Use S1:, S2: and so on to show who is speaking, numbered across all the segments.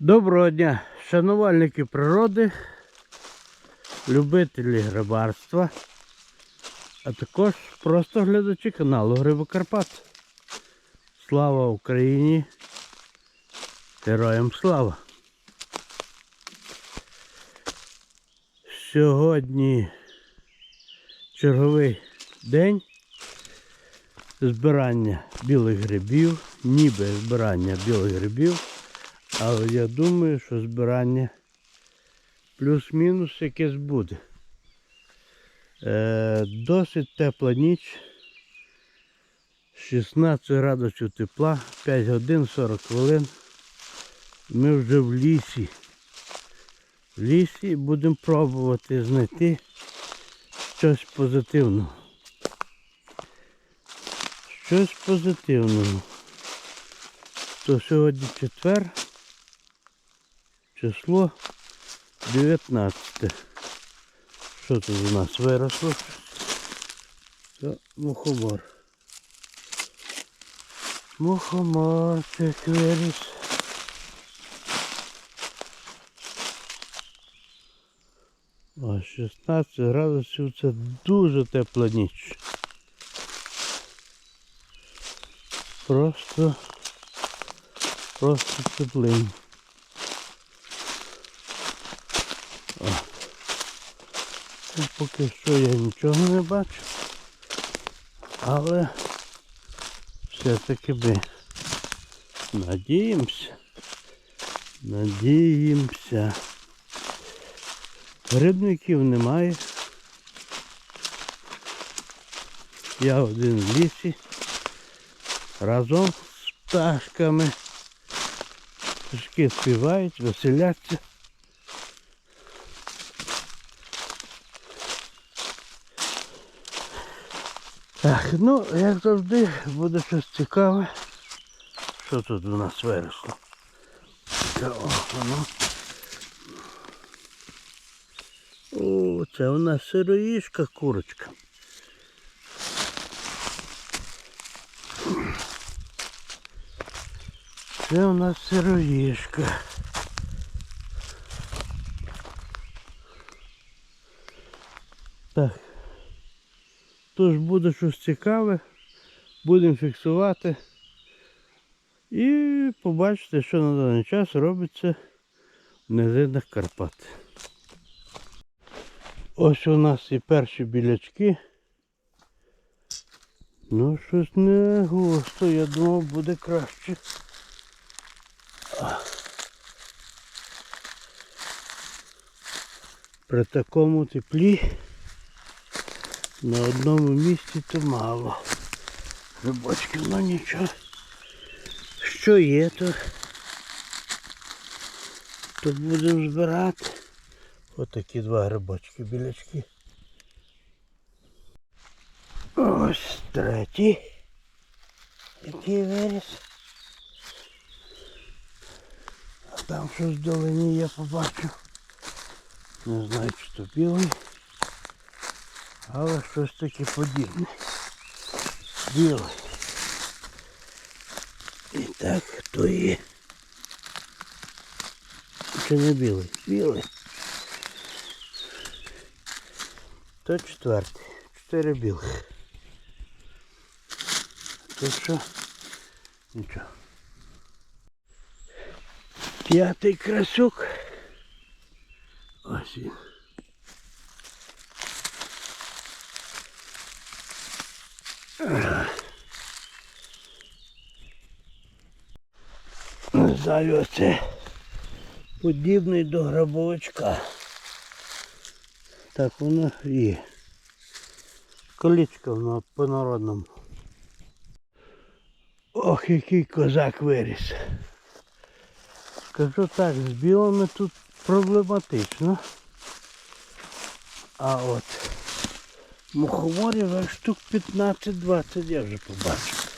S1: Доброго дня, шанувальники природи, любителі грибарства, а також просто глядачі каналу Гриби Карпат. Слава Україні! Героям слава! Сьогодні черговий день збирання білих грибів, ніби збирання білих грибів. Але я думаю, що збирання плюс-мінус якесь буде. Е, досить тепла ніч. 16 градусів тепла, 5 годин 40 хвилин. Ми вже в лісі. В лісі будемо пробувати знайти щось позитивного. Щось позитивного. То сьогодні четвер число 19. Що тут у нас виросло? Це мухомор. Мухоморчик виріс. О, 16 градусів це дуже тепла ніч. Просто, просто теплинь. Поки що я нічого не бачу. Але все-таки ми надіємося. Надіємося. Грибників немає. Я один в лісі. Разом з пташками. Пташки співають, веселяться. Ну, як завжди, буде щось цікаве. Що тут у нас виросло? Це, О, воно. О, це у нас сироїшка курочка. Це у нас сироїшка. Так. Тож буде щось цікаве, будемо фіксувати і побачите, що на даний час робиться в низинах Карпат. Ось у нас і перші білячки. Ну, щось не густо, я думав буде краще. При такому теплі на одному місці то мало. Грибочків, ну нічого. Що є, то, то будемо збирати. Отакі два грибочки білячки. Ось третій. Який виріс. А там щось вдалині я побачив. Не знаю, чи то білий. Але щось таке подібне. Білий. І так, хто є? Чи не білий? Білий. То четвертий. Чотири білих. То що? Нічого. П'ятий красюк. Ось він. Не знаю, це подібний до грабовичка. Так воно і колічка воно по-народному. Ох, який козак виріс. Скажу так, з білими тут проблематично. А от мухоморів штук 15-20 я вже побачив.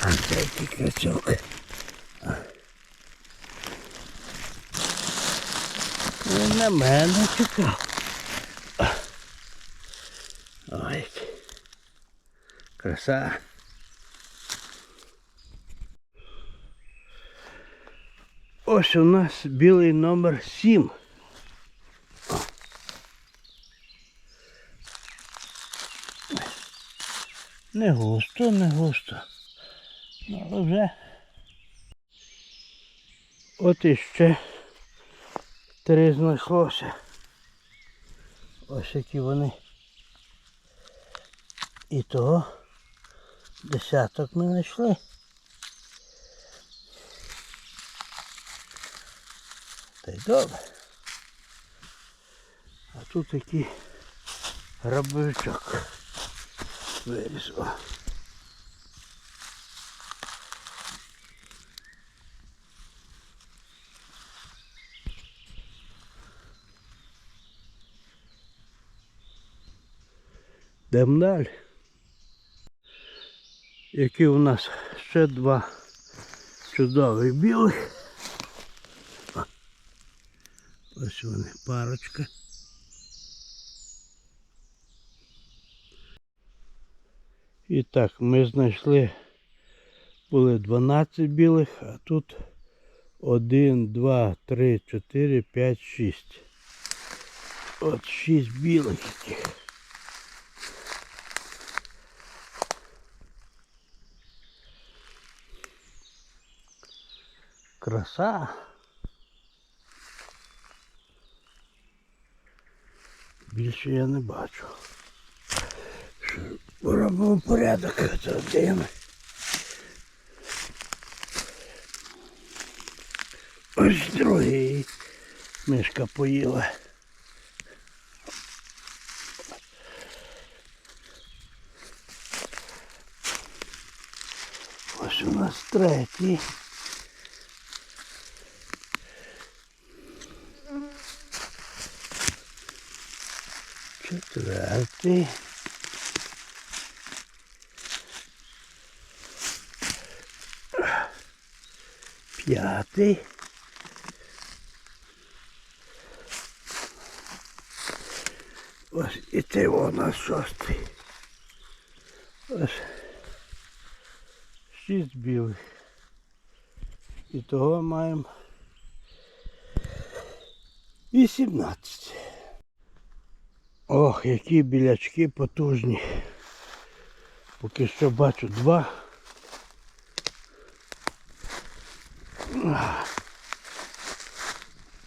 S1: А це який красок. Він на мене чекав. Ой. Краса. ось у нас білий номер 7. Не густо, не густо. Ну, але вже. От іще три знайшлося. Ось які вони. І того десяток ми знайшли. Та й добре. А тут такий грабовичок Йдемо далі. Які у нас ще два чудових білих. Ось вони парочка. І так, ми знайшли були 12 білих, а тут 1, 2, 3, 4, 5, 6. От 6 білих яких. Краса. Більше я не бачу. Що, Робимо порядок. Це один. Ось другий. Мишка поїла. Ось у нас третій. Четвертий. П'ятий. Ось і у нас шостий. Ось шість білих. І того маємо 18. Ох, які білячки потужні. Поки що бачу два.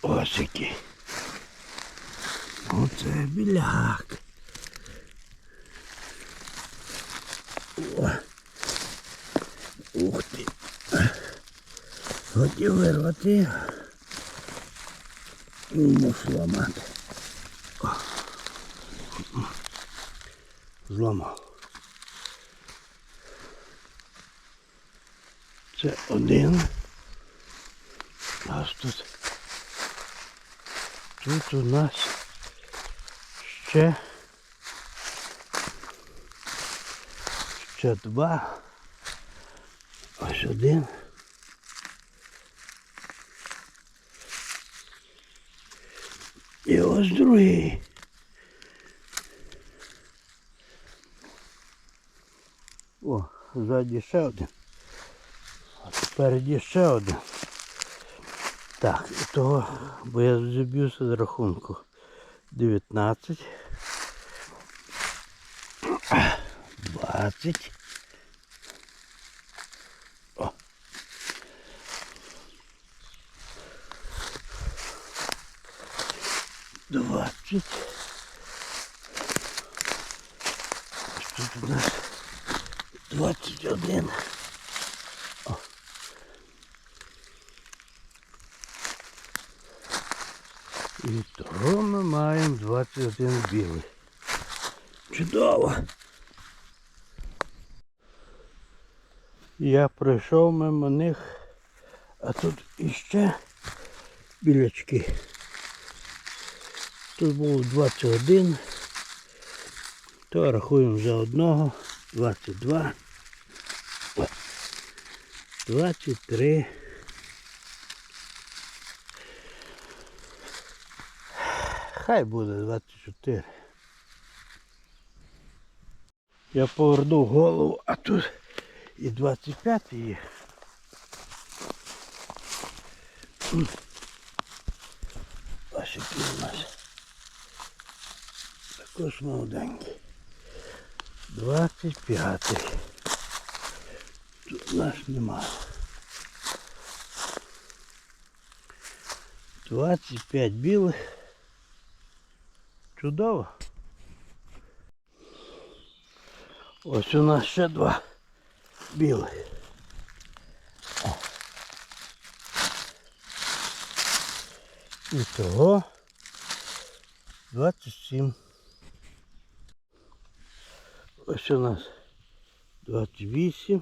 S1: Ось який. Оце біляк. О. Ух ти. Хотів вирвати. Мушу ламати. Зламав. Це один. Аж тут. Тут у нас ще ще два. Ось один. І ось другий. О, ззаді ще один. А спереді ще один. Так, і того, бо я зіб'юся з рахунку 19, 20. О. Двадцять. Тут у нас 21. І того ми маємо 21 білий. Чудово. Я пройшов мимо них, а тут іще білячки. Тут було 21, то рахуємо за одного, 22, О, 23. Хай буде 24. Я повернув голову, а тут і 25 є. Який у нас. Також молоденький. 25. Тут нас немає. 25 білих. Чудово. Ось у нас ще два білих. І того 27. Ось у нас 28.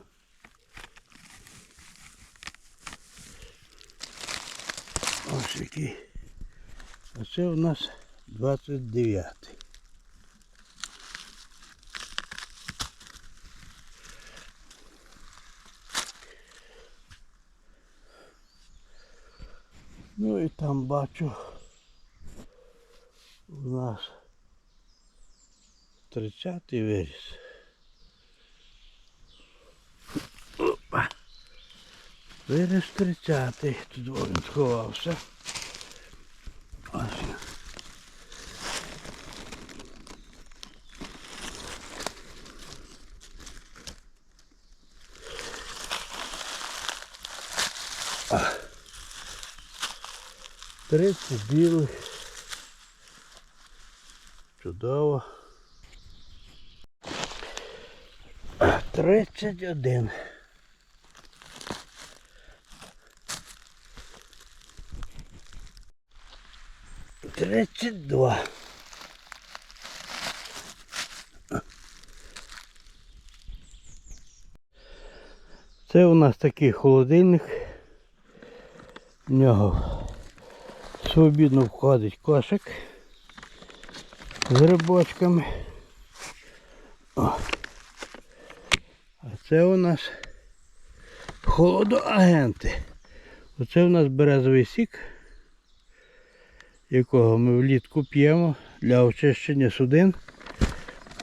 S1: Ось який. Це у нас 29. Ну і там бачу у нас 30 виріс. Опа. Виріс 30 Тут він сховався. Ось. 30 білих. Чудово. А, 31. Тридцять два. Це у нас такий холодильник. В нього свобідно входить кошик з грибочками. О. А це у нас холодоагенти. Оце у нас березовий сік, якого ми влітку п'ємо для очищення судин.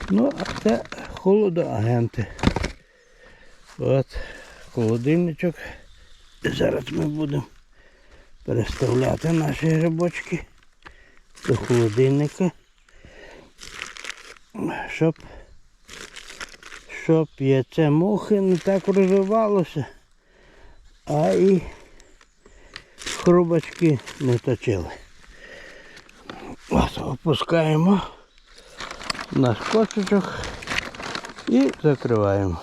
S1: Ну, а це холодоагенти. От холодильничок. Зараз ми будемо переставляти наші грибочки до холодильника, щоб, щоб яйце мухи не так розвивалося, а і хрубочки не точили. Ось опускаємо наш кошечок і закриваємо.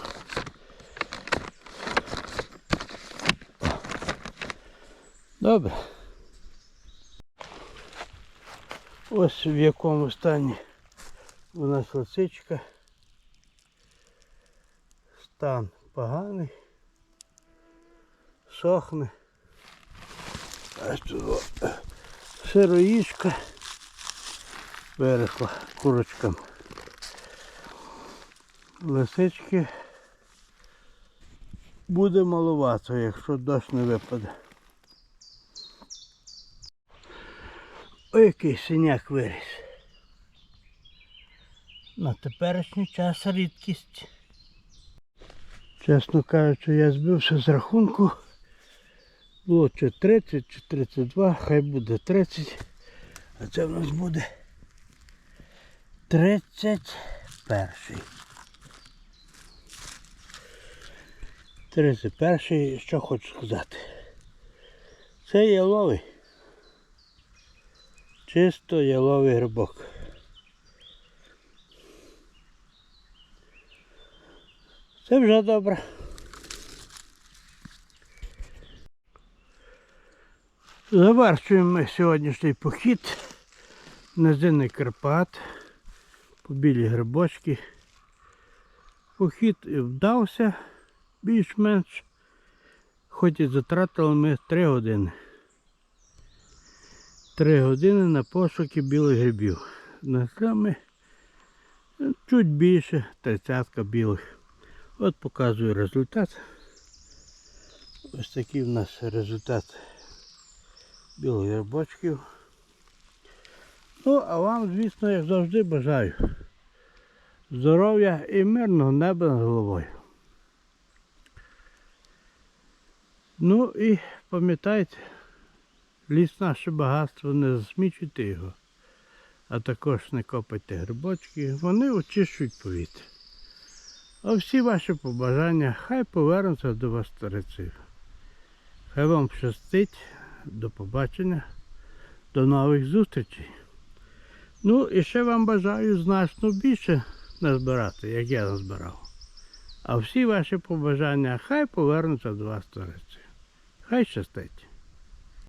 S1: Добре. Ось в якому стані у нас лисичка. Стан поганий. Сохне. Ось тут сироїшка виросла курочкам. Лисички буде маловато, якщо дощ не випаде. Ой, який синяк виріс. На теперішній час рідкість. Чесно кажучи, я збився з рахунку. Було чи 30, чи 32, хай буде 30. А це в нас буде 31. 31, що хочу сказати. Це яловий. Чисто яловий грибок. Це вже добре. Завершуємо сьогоднішній похід на Зинний Карпат по білі грибочки. Похід вдався більш-менш, хоч і затратили ми 3 години. Три години на пошуки білих грибів. Знайшли ми ну, чуть більше тридцятка білих. От показую результат. Ось такий в нас результат білих грибочків. Ну, а вам, звісно, як завжди бажаю здоров'я і мирного неба над головою. Ну і пам'ятайте, Ліс наше багатство, не засмічуйте його, а також не копайте грибочки, вони очищують повітря. А всі ваші побажання хай повернуться до вас стариців. Хай вам щастить, до побачення, до нових зустрічей. Ну і ще вам бажаю значно більше назбирати, як я назбирав. А всі ваші побажання хай повернуться до вас стариців. Хай щастить.